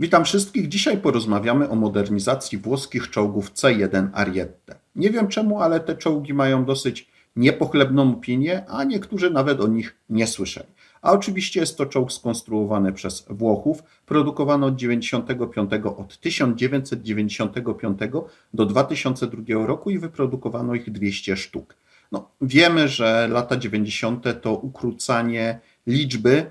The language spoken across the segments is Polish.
Witam wszystkich. Dzisiaj porozmawiamy o modernizacji włoskich czołgów C1 Ariete. Nie wiem czemu, ale te czołgi mają dosyć niepochlebną opinię, a niektórzy nawet o nich nie słyszeli. A oczywiście jest to czołg skonstruowany przez Włochów, produkowany od 95, od 1995 do 2002 roku i wyprodukowano ich 200 sztuk. No, wiemy, że lata 90. to ukrócanie liczby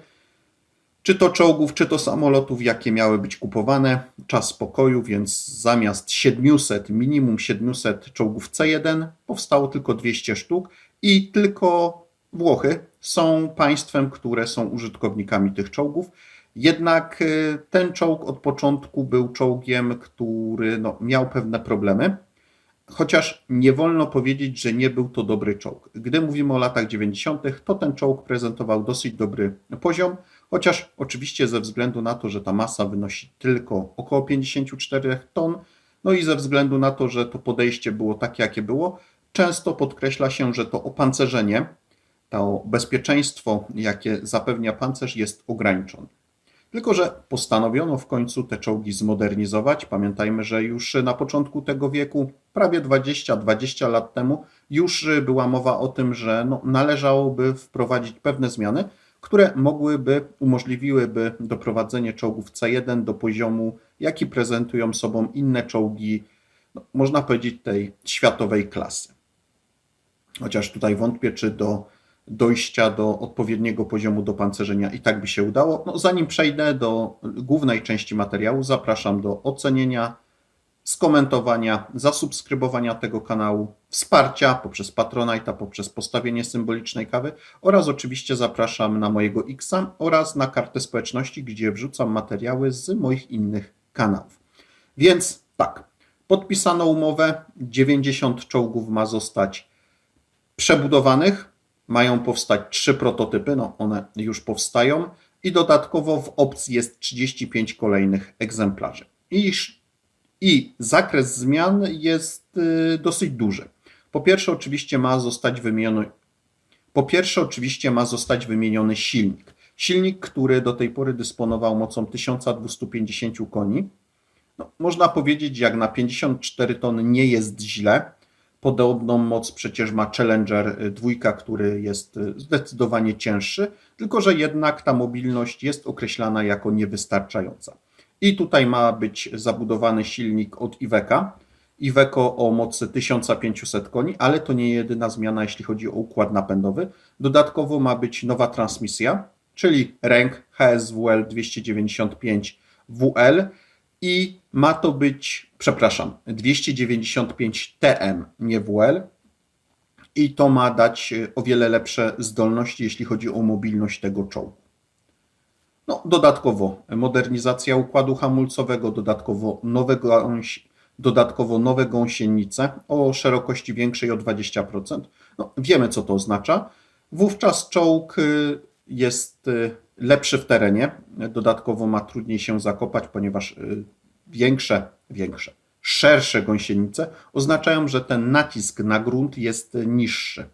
czy to czołgów, czy to samolotów, jakie miały być kupowane. Czas spokoju, więc zamiast 700, minimum 700 czołgów C1 powstało tylko 200 sztuk i tylko Włochy są państwem, które są użytkownikami tych czołgów. Jednak y, ten czołg od początku był czołgiem, który no, miał pewne problemy. Chociaż nie wolno powiedzieć, że nie był to dobry czołg. Gdy mówimy o latach 90., to ten czołg prezentował dosyć dobry poziom, chociaż oczywiście ze względu na to, że ta masa wynosi tylko około 54 ton, no i ze względu na to, że to podejście było takie, jakie było, często podkreśla się, że to opancerzenie, to bezpieczeństwo, jakie zapewnia pancerz, jest ograniczone. Tylko, że postanowiono w końcu te czołgi zmodernizować. Pamiętajmy, że już na początku tego wieku, prawie 20-20 lat temu, już była mowa o tym, że no, należałoby wprowadzić pewne zmiany, które mogłyby, umożliwiłyby doprowadzenie czołgów C1 do poziomu, jaki prezentują sobą inne czołgi, no, można powiedzieć, tej światowej klasy. Chociaż tutaj wątpię, czy do dojścia do odpowiedniego poziomu dopancerzenia i tak by się udało. No, zanim przejdę do głównej części materiału, zapraszam do ocenienia, skomentowania, zasubskrybowania tego kanału, wsparcia poprzez Patronite, poprzez postawienie symbolicznej kawy oraz oczywiście zapraszam na mojego Xa oraz na kartę społeczności, gdzie wrzucam materiały z moich innych kanałów. Więc tak, podpisano umowę, 90 czołgów ma zostać przebudowanych, mają powstać trzy prototypy, no one już powstają i dodatkowo w opcji jest 35 kolejnych egzemplarzy. I, i zakres zmian jest y, dosyć duży. Po pierwsze oczywiście ma zostać wymieniony po pierwsze oczywiście ma zostać wymieniony silnik. Silnik, który do tej pory dysponował mocą 1250 koni. No, można powiedzieć, jak na 54 tony nie jest źle, Podobną moc przecież ma Challenger 2, który jest y, zdecydowanie cięższy, tylko że jednak ta mobilność jest określana jako niewystarczająca. I tutaj ma być zabudowany silnik od Iveca. Iveco o mocy 1500 koni, ale to nie jedyna zmiana, jeśli chodzi o układ napędowy. Dodatkowo ma być nowa transmisja, czyli ręk HSWL 295 WL i ma to być, przepraszam, 295 TM, nie WL. I to ma dać o wiele lepsze zdolności, jeśli chodzi o mobilność tego czołgu. No, dodatkowo modernizacja układu hamulcowego, dodatkowo nowe, dodatkowo nowe gąsienice o szerokości większej o 20%. No, wiemy, co to oznacza. Wówczas czołg e, jest e, lepszy w terenie. Dodatkowo ma trudniej się zakopać, ponieważ y, większe, większe, szersze gąsienice oznaczają, że ten nacisk na grunt jest niższy.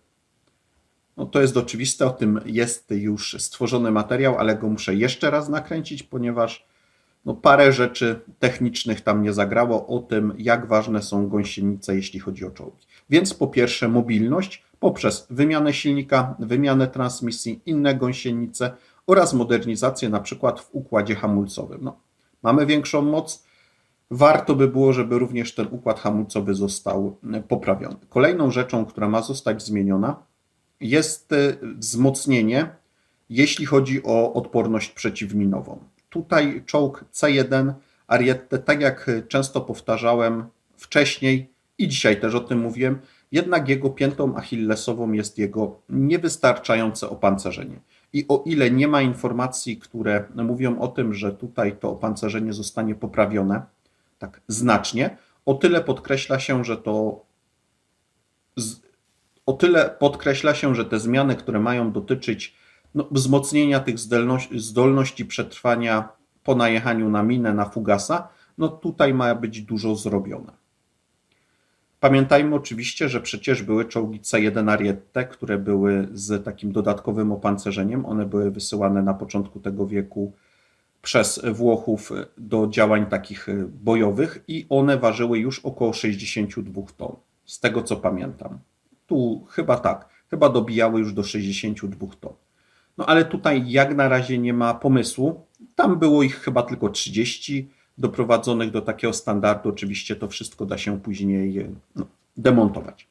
No to jest oczywiste, o tym jest już stworzony materiał, ale go muszę jeszcze raz nakręcić, ponieważ no parę rzeczy technicznych tam nie zagrało o tym, jak ważne są gąsienice, jeśli chodzi o czołgi. Więc po pierwsze mobilność poprzez wymianę silnika, wymianę transmisji, inne gąsienice, oraz modernizację na przykład w układzie hamulcowym. No, mamy większą moc, warto by było, żeby również ten układ hamulcowy został poprawiony. Kolejną rzeczą, która ma zostać zmieniona, jest e, wzmocnienie, jeśli chodzi o odporność przeciwminową. Tutaj czołg C1 Ariete, tak jak często powtarzałem wcześniej i dzisiaj też o tym mówiłem, jednak jego piętą achillesową jest jego niewystarczające opancerzenie. I o ile nie ma informacji, które mówią o tym, że tutaj to opancerzenie zostanie poprawione tak znacznie, o tyle podkreśla się, że to o tyle podkreśla się, że te zmiany, które mają dotyczyć no, wzmocnienia tych zdolności, zdolności przetrwania po najechaniu na minę, na fugasa, no tutaj ma być dużo zrobione. Pamiętajmy oczywiście, że przecież były czołgi C1 Ariete, które były z takim dodatkowym opancerzeniem. One były wysyłane na początku tego wieku przez Włochów do działań takich bojowych i one ważyły już około 62 ton, z tego co pamiętam. Tu chyba tak, chyba dobijały już do 62 ton. No ale tutaj jak na razie nie ma pomysłu. Tam było ich chyba tylko 30 doprowadzonych do takiego standardu. Oczywiście to wszystko da się później no, demontować.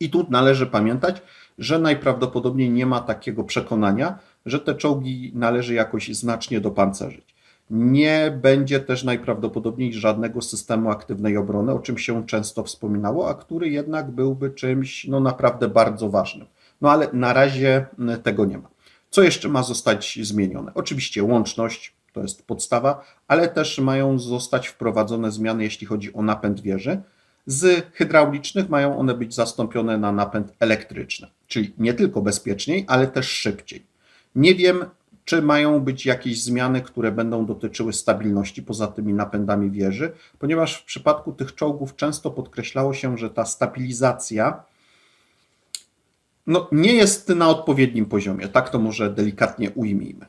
I tu należy pamiętać, że najprawdopodobniej nie ma takiego przekonania, że te czołgi należy jakoś znacznie dopancerzyć. Nie będzie też najprawdopodobniej żadnego systemu aktywnej obrony, o czym się często wspominało, a który jednak byłby czymś no, naprawdę bardzo ważnym. No ale na razie tego nie ma. Co jeszcze ma zostać zmienione? Oczywiście łączność, to jest podstawa, ale też mają zostać wprowadzone zmiany, jeśli chodzi o napęd wieży. Z hydraulicznych mają one być zastąpione na napęd elektryczny, czyli nie tylko bezpieczniej, ale też szybciej. Nie wiem, czy mają być jakieś zmiany, które będą dotyczyły stabilności poza tymi napędami wieży, ponieważ w przypadku tych czołgów często podkreślało się, że ta stabilizacja no, nie jest na odpowiednim poziomie. Tak to może delikatnie ujmijmy.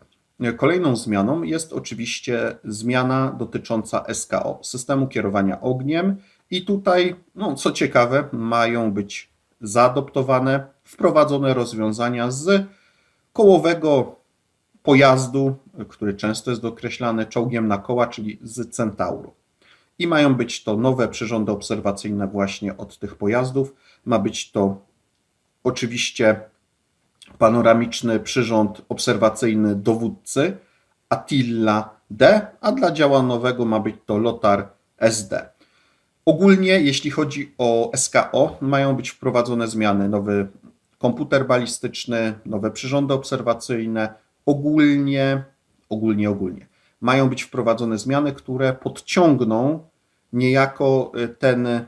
Kolejną zmianą jest oczywiście zmiana dotycząca SKO, systemu kierowania ogniem. I tutaj, no, co ciekawe, mają być zaadoptowane, wprowadzone rozwiązania z kołowego pojazdu, który często jest dokreślany czołgiem na koła, czyli z Centauru. I mają być to nowe przyrządy obserwacyjne właśnie od tych pojazdów. Ma być to oczywiście panoramiczny przyrząd obserwacyjny dowódcy Attila D, a dla działa nowego ma być to Lotar SD. Ogólnie, jeśli chodzi o SKO, mają być wprowadzone zmiany. Nowy komputer balistyczny, nowe przyrządy obserwacyjne. Ogólnie, ogólnie, ogólnie. Mają być wprowadzone zmiany, które podciągną niejako y, ten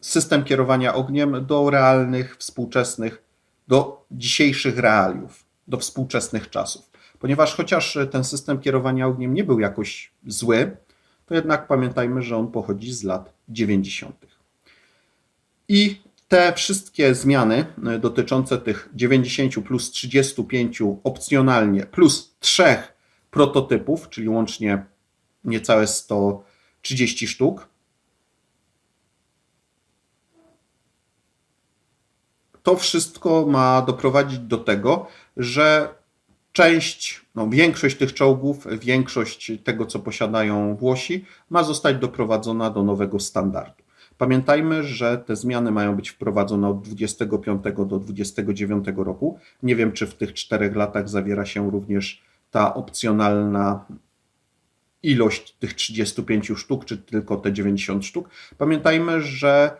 system kierowania ogniem do realnych, współczesnych, do dzisiejszych realiów, do współczesnych czasów. Ponieważ chociaż ten system kierowania ogniem nie był jakoś zły, to jednak pamiętajmy, że on pochodzi z lat 90. I te wszystkie zmiany e, dotyczące tych 90 plus 35 opcjonalnie plus 3 prototypów, czyli łącznie niecałe 130 sztuk, to wszystko ma doprowadzić do tego, że część, no większość tych czołgów, większość tego, co posiadają Włosi, ma zostać doprowadzona do nowego standardu. Pamiętajmy, że te zmiany mają być wprowadzone od 25 do 29 roku. Nie wiem, czy w tych czterech latach zawiera się również ta opcjonalna ilość tych 35 sztuk, czy tylko te 90 sztuk. Pamiętajmy, że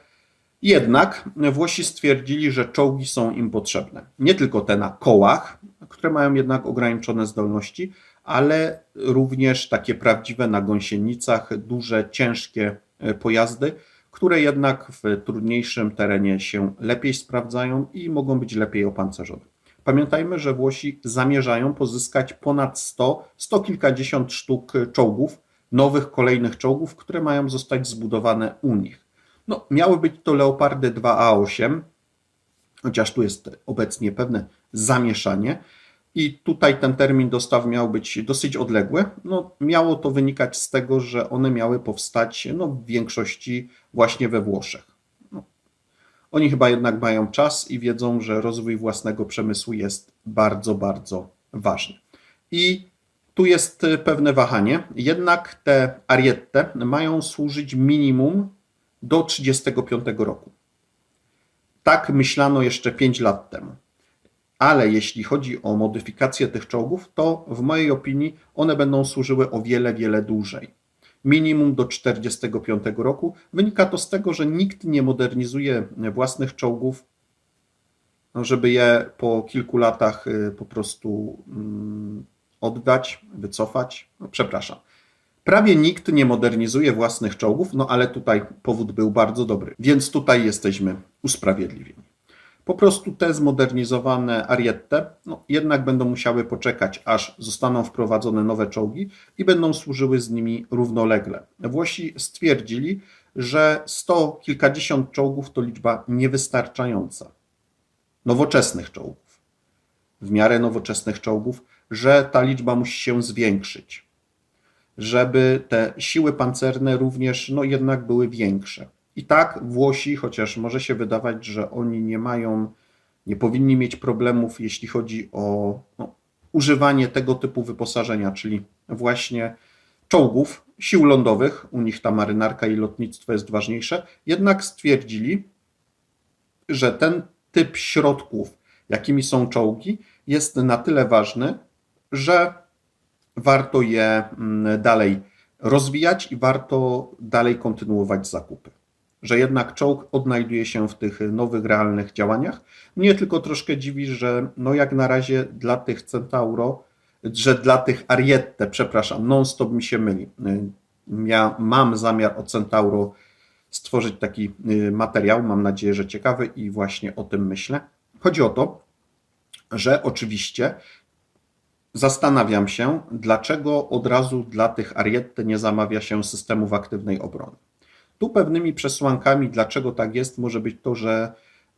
jednak Włosi stwierdzili, że czołgi są im potrzebne. Nie tylko te na kołach, które mają jednak ograniczone zdolności, ale również takie prawdziwe na gąsienicach, duże, ciężkie pojazdy, które jednak w trudniejszym terenie się lepiej sprawdzają i mogą być lepiej opancerzone. Pamiętajmy, że Włosi zamierzają pozyskać ponad 100, 100 kilkadziesiąt sztuk czołgów, nowych kolejnych czołgów, które mają zostać zbudowane u nich. No, miały być to Leopardy 2A8, chociaż tu jest obecnie pewne zamieszanie. I tutaj ten termin dostaw miał być dosyć odległy. No, miało to wynikać z tego, że one miały powstać no, w większości właśnie we Włoszech. No. Oni chyba jednak mają czas i wiedzą, że rozwój własnego przemysłu jest bardzo, bardzo ważny. I tu jest pewne wahanie. Jednak te Ariette mają służyć minimum do 35 roku. Tak myślano jeszcze 5 lat temu. Ale jeśli chodzi o modyfikację tych czołgów, to w mojej opinii one będą służyły o wiele, wiele dłużej. Minimum do 45 roku. Wynika to z tego, że nikt nie modernizuje własnych czołgów, żeby je po kilku latach y, po prostu mm, oddać, wycofać. No, przepraszam Prawie nikt nie modernizuje własnych czołgów, no ale tutaj powód był bardzo dobry, więc tutaj jesteśmy usprawiedliwieni. Po prostu te zmodernizowane Ariette no, jednak będą musiały poczekać, aż zostaną wprowadzone nowe czołgi i będą służyły z nimi równolegle. Włosi stwierdzili, że sto kilkadziesiąt czołgów to liczba niewystarczająca. Nowoczesnych czołgów. W miarę nowoczesnych czołgów że ta liczba musi się zwiększyć, żeby te siły pancerne również no, jednak były większe. I tak Włosi, chociaż może się wydawać, że oni nie mają, nie powinni mieć problemów, jeśli chodzi o no, używanie tego typu wyposażenia, czyli właśnie czołgów, sił lądowych, u nich ta marynarka i lotnictwo jest ważniejsze, jednak stwierdzili, że ten typ środków, jakimi są czołgi, jest na tyle ważny, że warto je mm, dalej rozwijać i warto dalej kontynuować zakupy. Że jednak czołg odnajduje się w tych nowych, realnych działaniach. Mnie tylko troszkę dziwi, że no jak na razie dla tych Centauro, że dla tych Ariette, przepraszam, non-stop mi się myli. Ja mam zamiar o Centauro stworzyć taki y, materiał, mam nadzieję, że ciekawy i właśnie o tym myślę. Chodzi o to, że oczywiście zastanawiam się, dlaczego od razu dla tych Ariette nie zamawia się systemów aktywnej obrony. Tu pewnymi przesłankami, dlaczego tak jest, może być to, że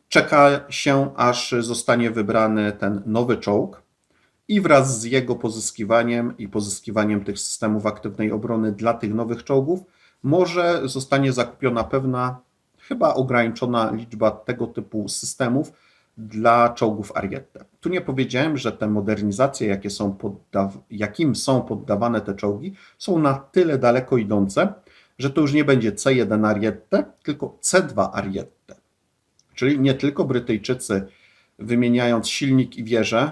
czeka się, aż zostanie wybrany ten nowy czołg i wraz z jego pozyskiwaniem i pozyskiwaniem tych systemów aktywnej obrony dla tych nowych czołgów, może zostanie zakupiona pewna, chyba ograniczona liczba tego typu systemów dla czołgów Ariete. Tu nie powiedziałem, że te modernizacje, jakie są poddaw- jakim są poddawane te czołgi, są na tyle daleko idące, że to już nie będzie C1 Ariete, tylko C2 Ariete. Czyli nie tylko Brytyjczycy, wymieniając silnik i wieżę,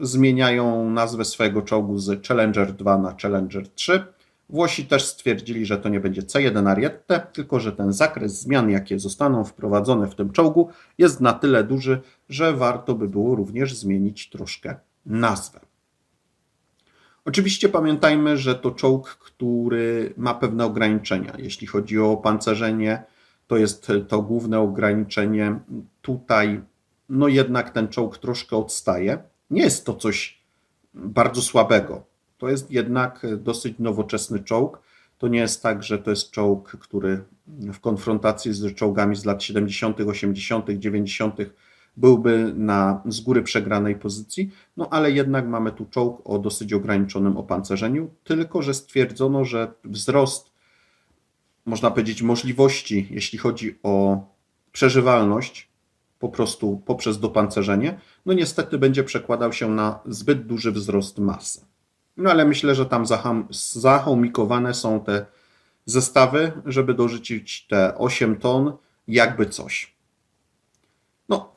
zmieniają nazwę swojego czołgu z Challenger 2 na Challenger 3. Włosi też stwierdzili, że to nie będzie C1 Ariete, tylko że ten zakres zmian, jakie zostaną wprowadzone w tym czołgu, jest na tyle duży, że warto by było również zmienić troszkę nazwę. Oczywiście pamiętajmy, że to czołg, który ma pewne ograniczenia. Jeśli chodzi o pancerzenie, to jest to główne ograniczenie. Tutaj, no jednak ten czołg troszkę odstaje. Nie jest to coś bardzo słabego. To jest jednak dosyć nowoczesny czołg. To nie jest tak, że to jest czołg, który w konfrontacji z czołgami z lat 70., 80., 90. byłby na z góry przegranej pozycji, no ale jednak mamy tu czołg o dosyć ograniczonym opancerzeniu, tylko że stwierdzono, że wzrost, można powiedzieć, możliwości, jeśli chodzi o przeżywalność, po prostu poprzez dopancerzenie, no niestety będzie przekładał się na zbyt duży wzrost masy. No ale myślę, że tam zaham, zachomikowane są te zestawy, żeby dorzucić te 8 ton, jakby coś. No,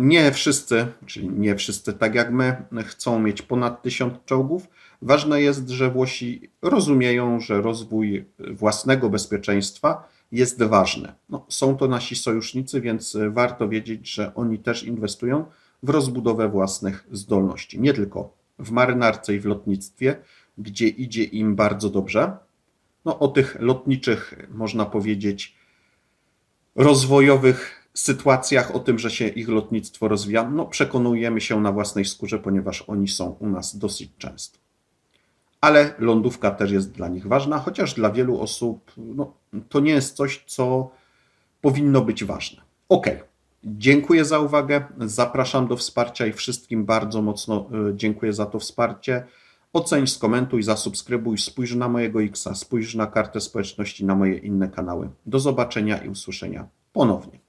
nie wszyscy, czyli nie wszyscy tak jak my, chcą mieć ponad 1000 czołgów. Ważne jest, że Włosi rozumieją, że rozwój własnego bezpieczeństwa jest ważny. No, są to nasi sojusznicy, więc warto wiedzieć, że oni też inwestują w rozbudowę własnych zdolności. Nie tylko w marynarce i w lotnictwie, gdzie idzie im bardzo dobrze. No, o tych lotniczych, można powiedzieć, rozwojowych sytuacjach, o tym, że się ich lotnictwo rozwija, no, przekonujemy się na własnej skórze, ponieważ oni są u nas dosyć często. Ale lądówka też jest dla nich ważna, chociaż dla wielu osób no, to nie jest coś, co powinno być ważne. Ok, dziękuję za uwagę, zapraszam do wsparcia i wszystkim bardzo mocno y, dziękuję za to wsparcie. Oceń, skomentuj, zasubskrybuj, spójrz na mojego Xa, spójrz na kartę społeczności, na moje inne kanały. Do zobaczenia i usłyszenia ponownie.